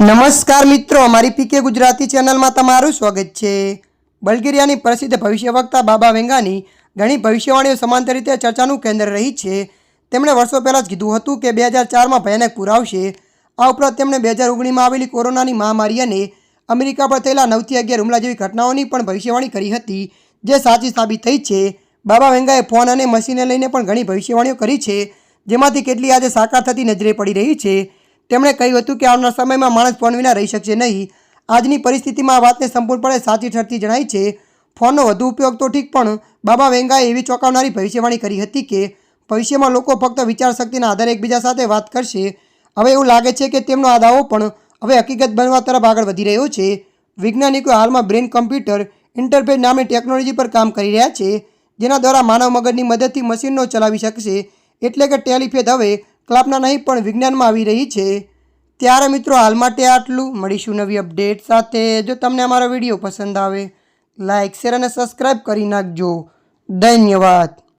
નમસ્કાર મિત્રો, અમારી પીકે ગુજરાતી ચેનલમાં તમારું સ્વાગત છે. બલ્ગેરિયાની પ્રસિદ્ધ ભવિષ્યવક્તા બાબા વેંગાની ઘણી ભવિષ્યવાણીઓ સમાંતર રીતે ચર્ચાનું કેન્દ્ર રહી છે. તેમણે વર્ષો પહેલાં જ કીધું હતું કે બે હજાર ચારમાં ભયાનક પૂર આવશે. આ ઉપરાંત તેમણે બે હજાર ઓગણીસમાં આવેલી કોરોનાની મહામારી અને અમેરિકા પર થયેલા નવથી અગિયાર હુમલા જેવી ઘટનાઓની પણ ભવિષ્યવાણી કરી હતી, જે સાચી સાબિત થઈ છે. બાબા વેંગાએ ફોન અને મશીનને લઈને પણ ઘણી ભવિષ્યવાણીઓ કરી છે, જેમાંથી કેટલી આજે સાકાર થતી નજરે પડી રહી છે. તેમણે કહ્યું હતું કે આવનાર સમયમાં માણસ ફોન વિના રહી શકશે નહીં. આજની પરિસ્થિતિમાં આ વાતને સંપૂર્ણપણે સાચી ઠરતી જણાય છે. ફોનનો વધુ ઉપયોગ તો ઠીક, પણ બાબા વેંગાએ એવી ચોંકાવનારી ભવિષ્યવાણી કરી હતી કે ભવિષ્યમાં લોકો ફક્ત વિચારશક્તિના આધારે એકબીજા સાથે વાત કરશે. હવે એવું લાગે છે કે તેમનો આ દાવો પણ હવે હકીકત બનવા તરફ આગળ વધી રહ્યો છે. વૈજ્ઞાનિકો હાલમાં બ્રેન કમ્પ્યુટર ઇન્ટરફેસ નામની ટેકનોલોજી પર કામ કરી રહ્યા છે, જેના દ્વારા માનવ મગજની મદદથી મશીનનો ચલાવી શકશે. એટલે કે ટેલિફેથ હવે કલ્પના નહીં, પણ વિજ્ઞાનમાં આવી રહી છે. ત્યારે મિત્રો, હાલ માટે આટલું. મળીશું નવી અપડેટ સાથે. જો તમને અમારો વીડિયો પસંદ આવે લાઇક શેર અને સબસ્ક્રાઈબ કરી નાખજો. ધન્યવાદ.